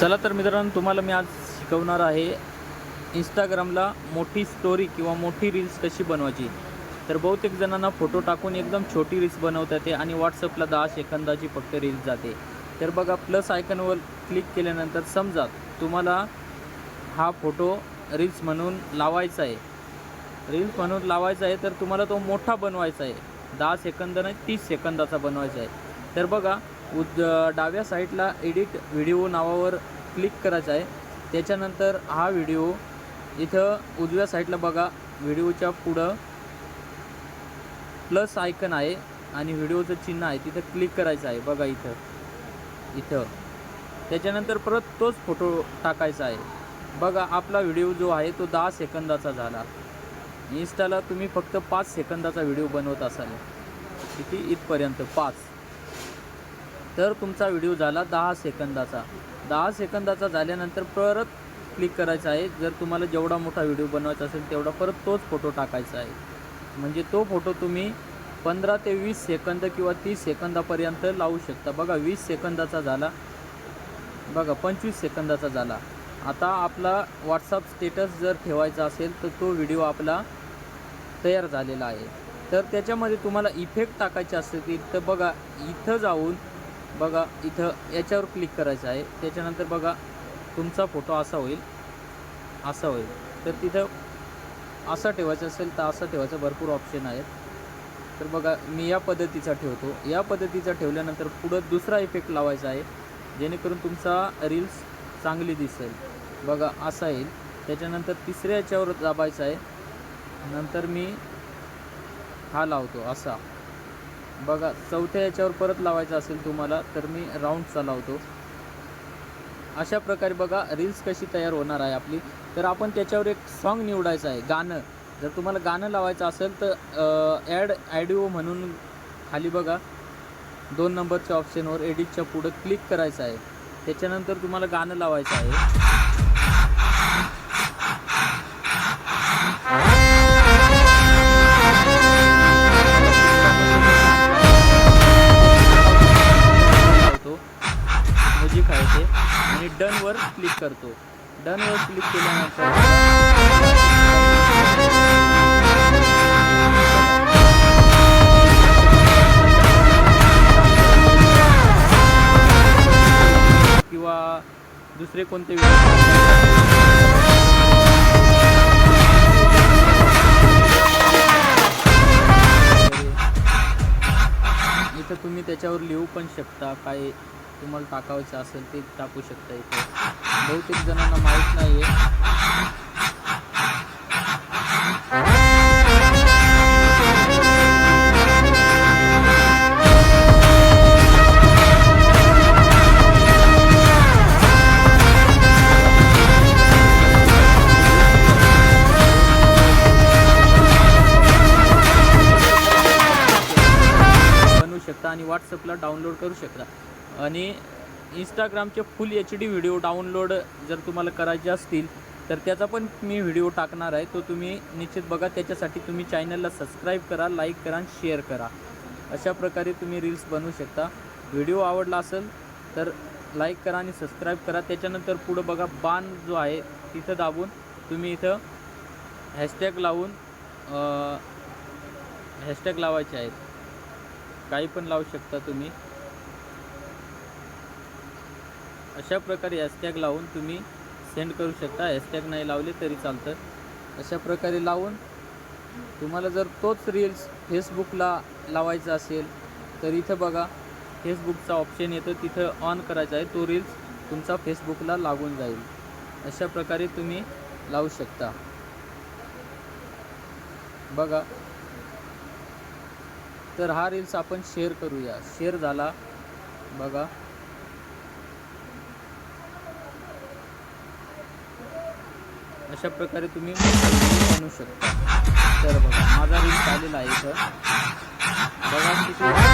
चला तर मित्रांनो तुम्हाला मी आज शिकवणार आहे इंस्टाग्रामला मोठी स्टोरी किंवा मोठी रील्स कशी बनवायची. तर बहुतेक जणांना फोटो टाकून एकदम छोटी रील्स बनवता येते आणि व्हॉट्सअपला दहा सेकंदाची फक्त रील्स जाते. तर बघा प्लस आयकनवर क्लिक केल्यानंतर समजा तुम्हाला हा फोटो रील्स म्हणून लावायचा आहे. रील्स म्हणून लावायचा आहे तर तुम्हाला तो मोठा बनवायचा आहे. दहा सेकंद नाही तीस सेकंदाचा बनवायचा आहे. तर बघा उद डाव्या साईडला एडिट व्हिडिओ नावावर क्लिक करायचं आहे. त्याच्यानंतर हा व्हिडिओ इथं उजव्या साईडला बघा. व्हिडिओच्या पुढं प्लस आयकन आहे आणि व्हिडिओचं चिन्ह आहे. तिथं क्लिक करायचं आहे. बघा इथं. इथं. त्याच्यानंतर परत तोच फोटो टाकायचा आहे. बघा आपला व्हिडिओ जो आहे तो दहा सेकंदाचा झाला. इन्स्टाला तुम्ही फक्त पाच सेकंदाचा व्हिडिओ बनवत असाल. किती? इथपर्यंत पाच. तर तुमचा व्हिडिओ झाला दहा सेकंदाचा. दहा सेकंदाचा झाल्यानंतर परत क्लिक करायचा आहे. जर तुम्हाला जेवढा मोठा व्हिडिओ बनवायचा असेल तेवढा परत तोच फोटो टाकायचा आहे. म्हणजे तो फोटो तुम्ही पंधरा ते वीस सेकंद किंवा तीस सेकंदापर्यंत लावू शकता. बघा वीस सेकंदाचा झाला. बघा पंचवीस सेकंदाचा झाला. आता आपला व्हॉट्सअप स्टेटस जर ठेवायचा असेल तर तो व्हिडिओ आपला तयार झालेला आहे. तर त्याच्यामध्ये तुम्हाला इफेक्ट टाकायचे असतील तर बघा इथं जाऊन बघा इथं याच्यावर क्लिक करायचं आहे. त्याच्यानंतर बघा तुमचा फोटो असा होईल. असा होईल. तर तिथं असा ठेवायचा असेल तर असा ठेवायचा. भरपूर ऑप्शन आहेत. तर बघा मी या पद्धतीचा ठेवतो. या पद्धतीचा ठेवल्यानंतर पुढं दुसरा इफेक्ट लावायचा आहे. जेणेकरून तुमचा रील्स चांगली दिसेल. बघा असा येईल. त्याच्यानंतर तिसऱ्या याच्यावर दाबायचं आहे. नंतर मी हा लावतो असा. बघा चौथ्या याच्यावर परत लावायचं असेल तुम्हाला तर मी राऊंडचा लावतो. अशा प्रकारे बघा रील्स कशी तयार होणार आहे आपली. तर आपण त्याच्यावर एक सॉन्ग निवडायचं आहे गाणं. जर तुम्हाला गाणं लावायचं असेल तर ॲड ॲडिओ म्हणून खाली बघा. दोन नंबरच्या ऑप्शनवर एडिटच्या पुढं क्लिक करायचं आहे. त्याच्यानंतर तुम्हाला गाणं लावायचं आहे. डनवर क्लिक करतो. डनवर क्लिक केल्यानंतर किंवा दुसरे कोणते इथं तुम्ही त्याच्यावर लिहू पण शकता काय तुम्हाला टाकायचं असेल ते टाकू शकता इथे. बहुतेक जणांना माहीत नाही आहे शकता आणि व्हॉट्सअपला डाउनलोड करू शकता. आणि इंस्टाग्रामचे full H D video download जर तुम्हाला करायचे असतील तर त्याचा पण मी व्हिडिओ टाकणार आहे. तो तुम्ही निश्चित बघा. त्याच्यासाठी तुम्ही चॅनलला सबस्क्राईब करा लाईक करा आणि शेअर करा. अशा प्रकारे तुम्ही रील्स बनवू शकता. व्हिडिओ आवडला असेल तर लाईक करा आणि सबस्क्राईब करा. त्याच्यानंतर पुढं बघा बाण जो आहे तिथं दाबून तुम्ही इथं हॅशटॅग लावून हॅशटॅग लावायचे आहेत. काही पण लावू शकता तुम्ही. अशा प्रकारे हॅशटॅग लावून तुम्ही सेंड करू शकता. हॅशटॅग नाही लावले तरी चालतं. अशा प्रकारे लावून तुम्हाला जर तोच रील्स फेसबुकला लावायचा असेल तर इथं बघा फेसबुकचा ऑप्शन येतो. तिथं ऑन करायचा आहे. तो रील्स तुमचा फेसबुकला लागून जाईल. अशा प्रकारे तुम्ही लावू शकता. बघा. तर हा रील्स आपण शेअर करूया. शेअर झाला. बघा. अशा प्रकारे तुम्ही बनवू शकता. तर बघा माझा रिंग आलेला आहे इथं. बघा